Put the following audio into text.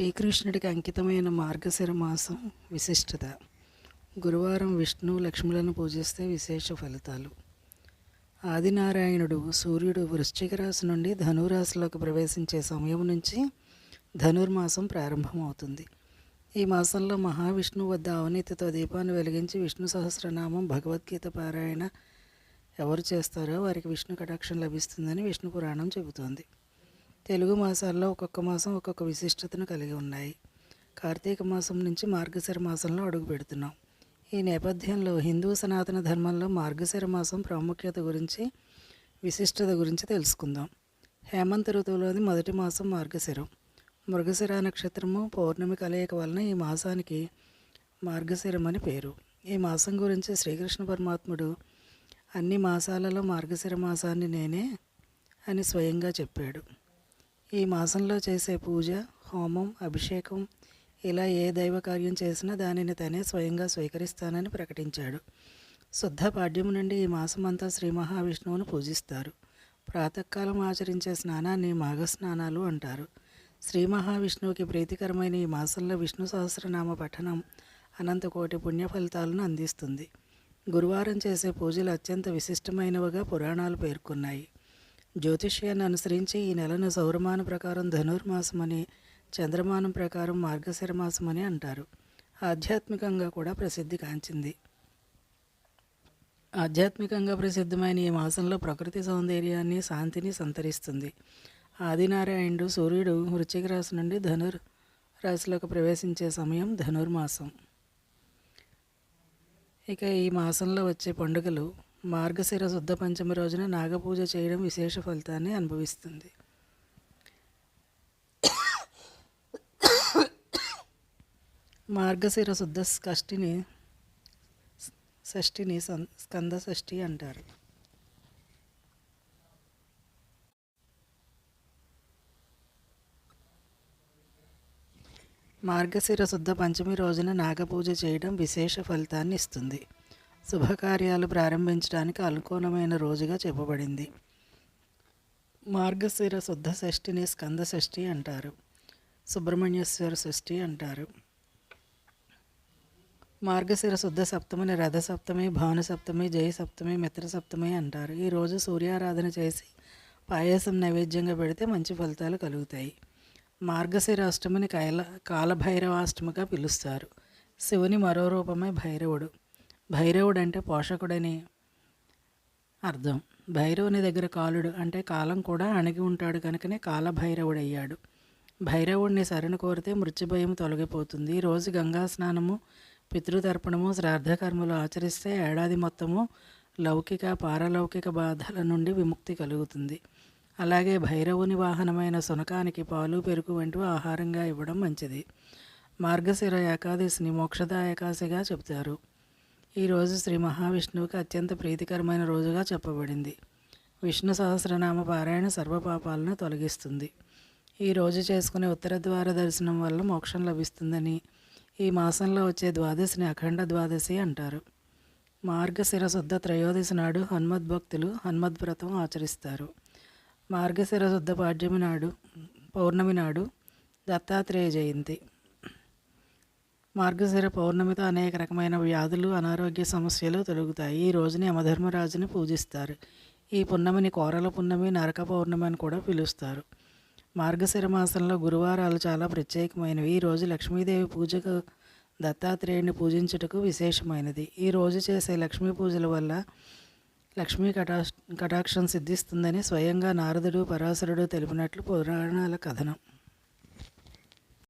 శ్రీకృష్ణుడికి అంకితమైన మార్గశిర మాసం విశిష్టత. గురువారం విష్ణు లక్ష్ములను పూజిస్తే విశేష ఫలితాలు. ఆదినారాయణుడు సూర్యుడు వృశ్చిక రాశి నుండి ధనురాశిలోకి ప్రవేశించే సమయం నుంచి ధనుర్మాసం ప్రారంభమవుతుంది. ఈ మాసంలో మహావిష్ణువు వద్ద అవనీతితో దీపాన్ని వెలిగించి విష్ణు సహస్రనామం భగవద్గీత పారాయణ ఎవరు చేస్తారో వారికి విష్ణు కటాక్షం లభిస్తుందని విష్ణు పురాణం చెబుతోంది. తెలుగు మాసాల్లో ఒక్కొక్క మాసం ఒక్కొక్క విశిష్టతను కలిగి ఉన్నాయి. కార్తీక మాసం నుంచి మార్గశిర మాసంలో అడుగు పెడుతున్నాం. ఈ నేపథ్యంలో హిందూ సనాతన ధర్మంలో మార్గశిర మాసం ప్రాముఖ్యత గురించి విశిష్టత గురించి తెలుసుకుందాం. హేమంత ఋతువులోని మొదటి మాసం మార్గశిరం. మృగశిర నక్షత్రము పౌర్ణమి కలయిక వలన ఈ మాసానికి మార్గశిరం అని పేరు. ఈ మాసం గురించి శ్రీకృష్ణ పరమాత్ముడు అన్ని మాసాలలో మార్గశిర మాసాన్ని నేనే అని స్వయంగా చెప్పాడు. ఈ మాసంలో చేసే పూజ హోమం అభిషేకం ఇలా ఏ దైవ కార్యం చేసినా దానిని తనే స్వయంగా స్వీకరిస్తానని ప్రకటించాడు. శుద్ధ పాడ్యం నుండి ఈ మాసమంతా శ్రీ మహావిష్ణువును పూజిస్తారు. ప్రాతకాలం ఆచరించే స్నానాన్ని మాఘ స్నానాలు అంటారు. శ్రీ మహావిష్ణువుకి ప్రీతికరమైన ఈ మాసంలో విష్ణు సహస్రనామ పఠనం అనంతకోటి పుణ్య ఫలితాలను అందిస్తుంది. గురువారం చేసే పూజలు అత్యంత విశిష్టమైనవిగా పురాణాలు పేర్కొన్నాయి. జ్యోతిష్యాన్ని అనుసరించి ఈ నెలను సౌరమానం ప్రకారం ధనుర్మాసమని చంద్రమానం ప్రకారం మార్గశిర మాసమని అంటారు. ఆధ్యాత్మికంగా కూడా ప్రసిద్ధి కాంచింది ఆధ్యాత్మికంగా ప్రసిద్ధమైన ఈ మాసంలో ప్రకృతి సౌందర్యాన్ని శాంతిని సంతరిస్తుంది. ఆదినారాయణుడు సూర్యుడు వృశ్చిక రాశి నుండి ధనుర్ రాశిలోకి ప్రవేశించే సమయం ధనుర్మాసం. ఇక ఈ మాసంలో వచ్చే పండుగలు మార్గశిర శుద్ధ పంచమి రోజున నాగపూజ చేయడం విశేష ఫలితాన్ని అనుభవిస్తుంది. మార్గశిర శుద్ధ షష్ఠిని షష్ఠిని సం- స్కంద షష్ఠి అంటారు. మార్గశిర శుద్ధ పంచమి రోజున నాగపూజ చేయడం విశేష ఫలితాన్ని ఇస్తుంది. శుభకార్యాలు ప్రారంభించడానికి అనుకూలమైన రోజుగా చెప్పబడింది. మార్గశిర శుద్ధ షష్ఠిని స్కంద షష్ఠి అంటారు. సుబ్రహ్మణ్యేశ్వర షష్ఠి అంటారు. మార్గశిర శుద్ధ సప్తమిని రథ సప్తమి భాను సప్తమి జయ సప్తమి మిత్ర సప్తమి అంటారు. ఈ రోజు సూర్యారాధన చేసి పాయసం నైవేద్యంగా పెడితే మంచి ఫలితాలు కలుగుతాయి. మార్గశిర అష్టమిని కైల కాలభైరవాష్టమిగా పిలుస్తారు. శివుని మరో రూపమే భైరవుడు. భైరవుడు అంటే పోషకుడని అర్థం. భైరవుని దగ్గర కాలుడు అంటే కాలం కూడా అణిగి ఉంటాడు కనుకనే కాలభైరవుడయ్యాడు. భైరవుడిని శరణు కోరితే మృత్యుభయం తొలగిపోతుంది. రోజు గంగా స్నానము పితృతర్పణము శ్రాద్ధకర్మలు ఆచరిస్తే ఏడాది మొత్తము లౌకిక పారలౌకిక బాధల నుండి విముక్తి కలుగుతుంది. అలాగే భైరవుని వాహనమైన సునకానికి పాలు పెరుగు వంటివి ఆహారంగా ఇవ్వడం మంచిది. మార్గశిర ఏకాదశిని మోక్షద ఏకాశిగా చెబుతారు. ఈరోజు శ్రీ మహావిష్ణువుకి అత్యంత ప్రీతికరమైన రోజుగా చెప్పబడింది. విష్ణు సహస్రనామ పారాయణ సర్వపాపాలను తొలగిస్తుంది. ఈ రోజు చేసుకునే ఉత్తర ద్వార దర్శనం వల్ల మోక్షం లభిస్తుందని ఈ మాసంలో వచ్చే ద్వాదశిని అఖండ ద్వాదశి అంటారు. మార్గశిర శుద్ధ త్రయోదశి నాడు హనుమద్ భక్తులు హనుమద్ వ్రతం ఆచరిస్తారు. మార్గశిర శుద్ధ పాడ్యమి నాడు పౌర్ణమి నాడు దత్తాత్రేయ జయంతి. మార్గశిర పౌర్ణమితో అనేక రకమైన వ్యాధులు అనారోగ్య సమస్యలు తొలగుతాయి. ఈ రోజుని యమధర్మరాజుని పూజిస్తారు. ఈ పున్నమిని కోరల పున్నమి నరక పౌర్ణమి అని కూడా పిలుస్తారు. మార్గశిర మాసంలో గురువారాలు చాలా ప్రత్యేకమైనవి. ఈ రోజు లక్ష్మీదేవి పూజకు దత్తాత్రేయుని పూజించుటకు విశేషమైనది. ఈ రోజు చేసే లక్ష్మీ పూజల వల్ల లక్ష్మీ కటాక్ష కటాక్షం సిద్ధిస్తుందని స్వయంగా నారదుడు పరాశరుడు తెలిపినట్లు పురాణాల కథనం.